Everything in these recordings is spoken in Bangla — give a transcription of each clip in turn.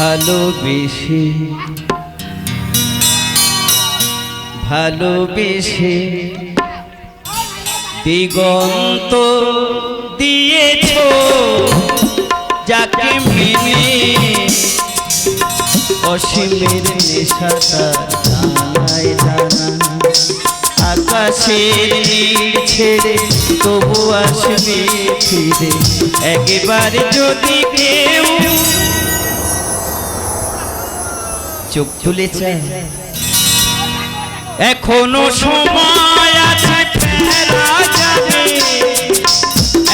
ভালোবেসে ভালোবেসে দিগন্ত দিয়েছ, যাকে মেনে অসীমের আকাশের ছেড়ে তবু আসবে ফিরে। একেবারে যদি কেউ চোখ তুলেছে এখনও সময় আছে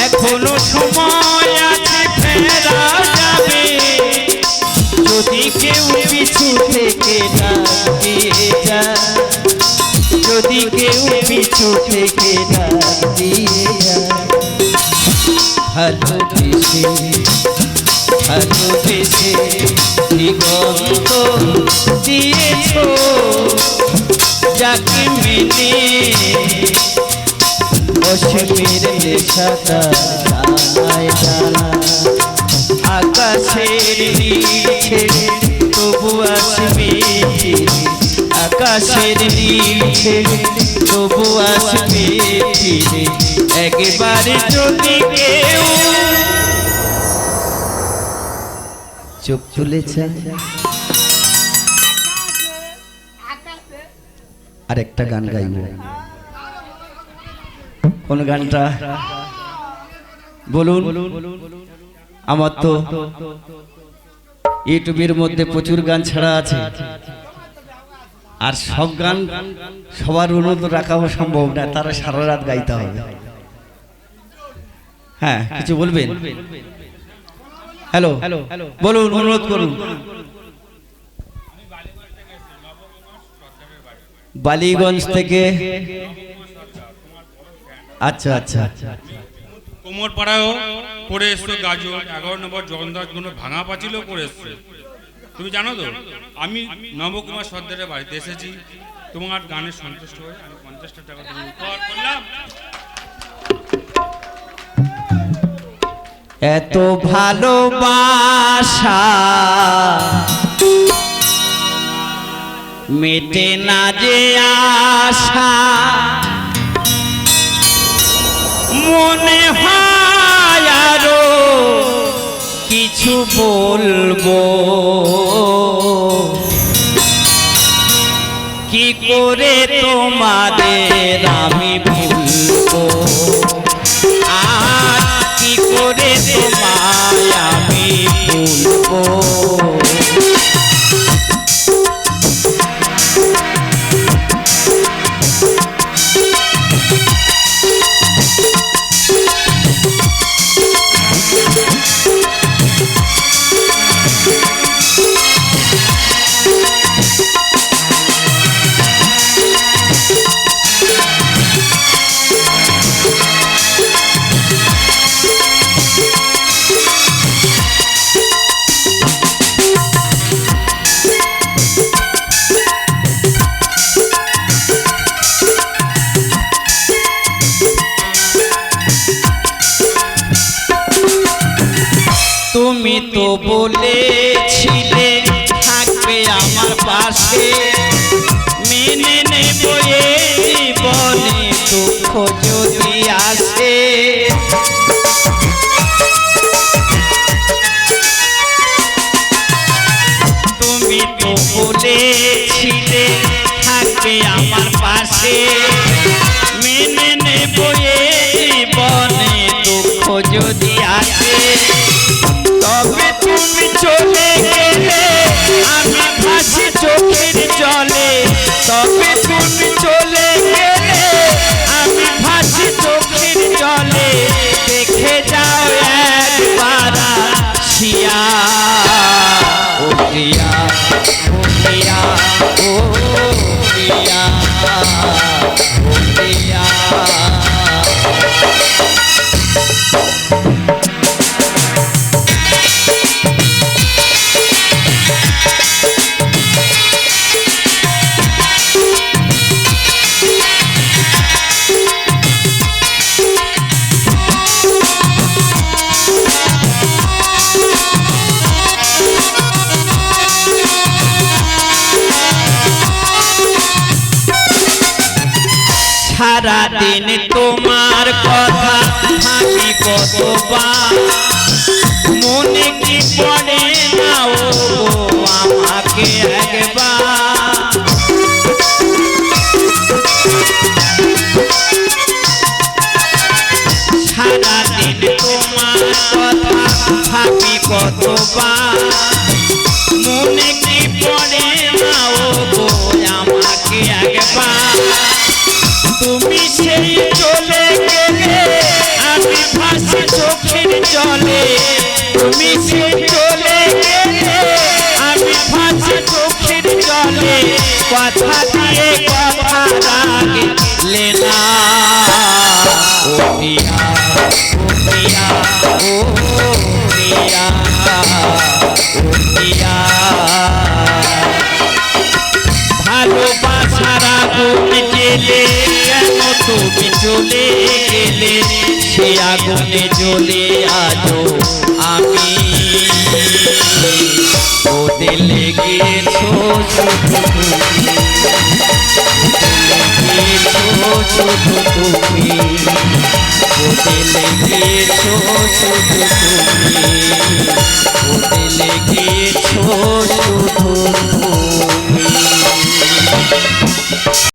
এখনও সময় আছে ফেরা যাবে। যদি কেউ পিছু থেকে দিয়ে যায় যদি কেউ পিছু থেকে ভালোবেসে দিগন্ত দিয়েছ, যাকে মেনে অসীমের নেশাটা জানায় জানা আকাশের ছেড়ে তবু আসবে। আকাশের ছেড়ে তবু আসবে একবারে যদি কেউ চোখ তুলেছে আর একটা গান গাইব। কোন গানটা? বলুন। আমার তো ইউটিউবের মধ্যে প্রচুর গান ছাড়া আছে। আর সব গান সবার অনুরোধ রাখাও সম্ভব না তারা সারা রাত গাইতে হবে। হ্যাঁ কিছু বলবেন? হ্যালো। বলুন অনুরোধ করুন। বালিগঞ্জ থেকে। আচ্ছা আচ্ছা। কোমর পাড়ায়ও পড়ে এসছো গাজর এগারো নম্বর জগন্নাথগুলো ভাঙা পাঁচিলেও পড়ে এসছে। তুমি জানো তো আমি নবকুমার সর্দারের বাড়িতে এসেছি। তোমার গানে সন্তুষ্ট হয়ে আমি পঞ্চাশটা টাকা তুমি উপহার করলাম। এত ভালোবাসা মেটে না যে আশা। মনে হয় আরও কিছু বলব। তুমি তো বলেছিলে থাকবে আমার পাশে। মেনে নেব জীবনে দুঃখ যদি সারা দিন তোমার কথা ভাবি কতবার। মনে কি পড়ে না আমাকে তোমার কথা ভাবি কতবার। মনে তুমি সেই চলে গেলে, আমি ভাসি চোখের জলে। তুমি সেই চলে গেলে, আমি ভাসি চোখের জলে। কথা দিয়ে কথা রাখলে না। ও পিয়া ও পিয়া, ও তুমি চলে গেলে, সে আগুনে জ্বলে আজো আমি। ওতে লেগেছো শুধু তুমি। ওতে লেগেছো শুধু তুমি। শুধু তুমি।